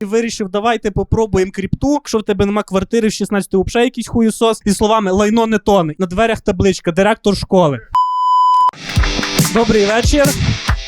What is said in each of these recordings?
І вирішив, давайте попробуємо кріпту. Якщо в тебе нема квартири в 16 взагалі якийсь хуєсос. І словами лайно не тоне. На дверях табличка, директор школи. Добрий вечір.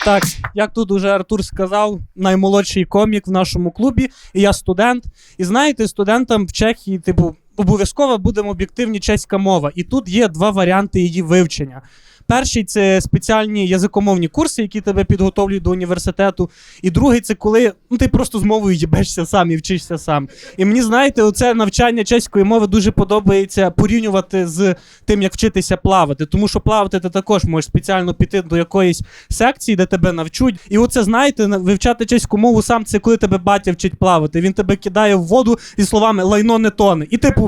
Так, як тут уже Артур сказав, наймолодший комік в нашому клубі, і я студент. І знаєте, студентам в Чехії, типу, обов'язково буде об'єктивні чеська мова. І тут є два варіанти її вивчення. Перший це спеціальні язикомовні курси, які тебе підготовлюють до університету. І другий це коли ну, ти просто з мовою їбешся сам і вчишся сам. І мені, знаєте, оце навчання чеської мови дуже подобається порівнювати з тим, як вчитися плавати. Тому що плавати ти також можеш спеціально піти до якоїсь секції, де тебе навчуть. І оце, знаєте, вивчати чеську мову сам це коли тебе батя вчить плавати. Він тебе кидає в воду зі словами лайно не тоне. І типу.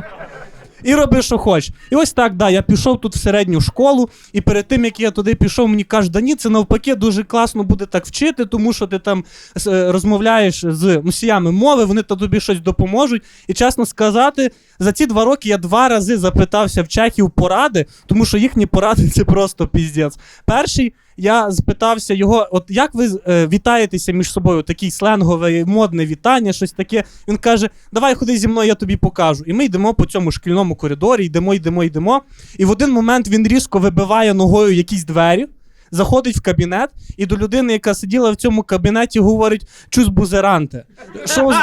І роби, що хочеш. І ось так, да, я пішов тут в середню школу, і перед тим, як я туди пішов, мені кажуть, да ні, це навпаки дуже класно буде так вчити, тому що ти там е, розмовляєш з носіями мови, вони та тобі щось допоможуть. І чесно сказати, за ці два роки я два рази запитався в чехів поради, тому що їхні поради це просто піздець. Перший я спитався його: от як ви е, вітаєтеся між собою? Такий сленгове, модне вітання, щось таке. Він каже: Давай ходи зі мною, я тобі покажу. І ми йдемо по цьому шкільному коридорі, йдемо, йдемо, йдемо. І в один момент він різко вибиває ногою якісь двері. Заходить в кабінет і до людини, яка сиділа в цьому кабінеті, говорить чус бузеранте. Що ви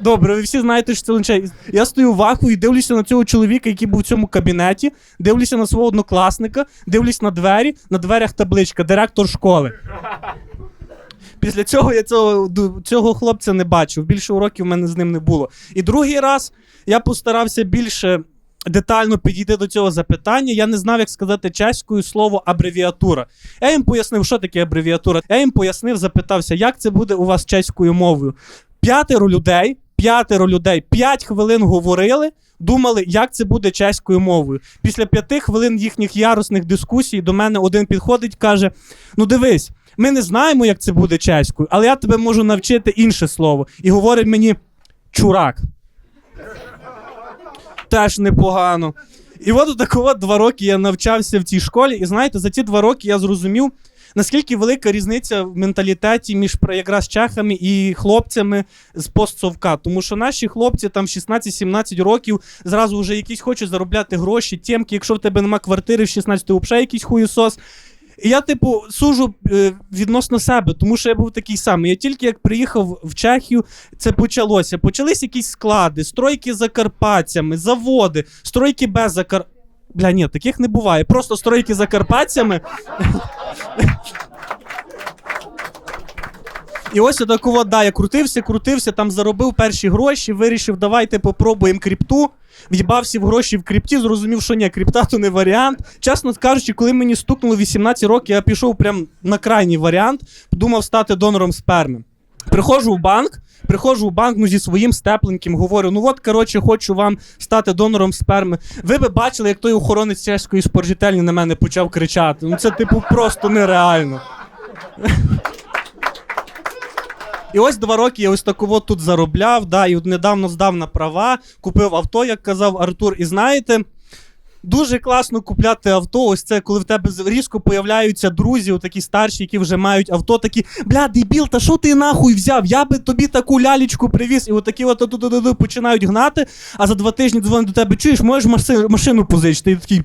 Добре, ви всі знаєте, що це лише. Я стою в аху і дивлюся на цього чоловіка, який був в цьому кабінеті, дивлюся на свого однокласника, дивлюсь на двері, на дверях табличка, директор школи. Після цього я цього, цього хлопця не бачив. Більше уроків в мене з ним не було. І другий раз я постарався більше детально підійти до цього запитання. Я не знав, як сказати чеською слово абревіатура. Я їм пояснив, що таке абревіатура. Я їм пояснив, запитався, як це буде у вас чеською мовою. П'ятеро людей, п'ятеро людей, п'ять хвилин говорили. Думали, як це буде чеською мовою. Після п'яти хвилин їхніх ярусних дискусій до мене один підходить, каже: Ну дивись, ми не знаємо, як це буде чеською, але я тебе можу навчити інше слово. І говорить мені чурак. Теж непогано. І от такого два роки я навчався в цій школі, і знаєте, за ці два роки я зрозумів, наскільки велика різниця в менталітеті між якраз чехами і хлопцями з постсовка. Тому що наші хлопці там 16-17 років зразу вже якісь хочуть заробляти гроші, тємки, якщо в тебе нема квартири в 16 взагалі якийсь хуєсос. І я, типу, сужу е, відносно себе, тому що я був такий самий. Я тільки як приїхав в Чехію, це почалося. Почались якісь склади, стройки за Карпатцями, заводи, стройки без Закар... Бля, ні, таких не буває. Просто стройки за Карпатцями. І ось отаку, да, я крутився, крутився, там заробив перші гроші, вирішив, давайте попробуємо кріпту. В'їбався в гроші в крипті, зрозумів, що ні, крипта то не варіант. Чесно кажучи, коли мені стукнуло 18 років, я пішов прям на крайній варіант, думав стати донором сперми. Приходжу в банк, приходжу в банк ну, зі своїм степленьким, говорю: ну от, коротше, хочу вам стати донором сперми. Ви би бачили, як той охоронець чеської споржительні на мене почав кричати. Ну це, типу, просто нереально. І ось два роки я ось таку тут заробляв, да, і недавно здав на права, купив авто, як казав Артур. І знаєте, дуже класно купляти авто. Ось це коли в тебе різко появляються друзі, такі старші, які вже мають авто, такі, бля, дебіл, та що ти нахуй взяв? Я би тобі таку лялечку привіз. І отакі от ту-ту-ту-ту починають гнати, а за два тижні дзвонять до тебе, чуєш, можеш машину позичити. І такий.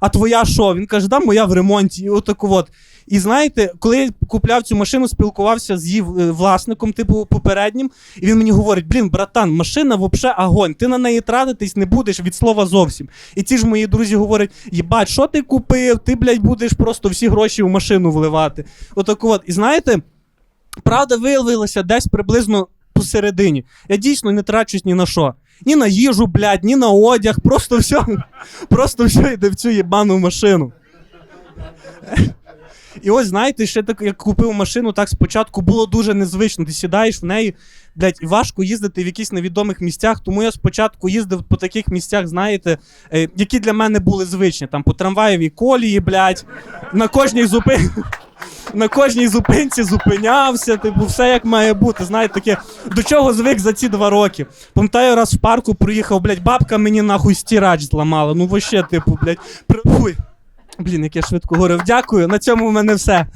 А твоя що? Він каже, да, моя в ремонті. І отаку от. І знаєте, коли я купляв цю машину, спілкувався з її е, власником, типу попереднім, і він мені говорить: блін, братан, машина взагалі огонь, ти на неї тратитись не будеш від слова зовсім. І ці ж мої друзі говорять: їбать, що ти купив? Ти, блядь, будеш просто всі гроші в машину вливати. Отаку от. І знаєте, правда виявилася десь приблизно посередині. Я дійсно не трачусь ні на що. Ні на їжу, блядь, ні на одяг, просто все, просто все йде в цю єбану машину. І ось знаєте, ще так як купив машину, так спочатку було дуже незвично. Ти сідаєш в неї, блядь, і важко їздити в якісь невідомих місцях. Тому я спочатку їздив по таких місцях, знаєте, е, які для мене були звичні. Там по трамваєвій колії, блядь, на кожній зупинці. На кожній зупинці зупинявся, типу, все як має бути. Знаєте, таке, до чого звик за ці два роки. Пам'ятаю, раз в парку проїхав, блядь, бабка мені нахуй стірач зламала. Ну, вообще, типу, блядь, при... Блін, як я швидко говорив. Дякую. На цьому в мене все.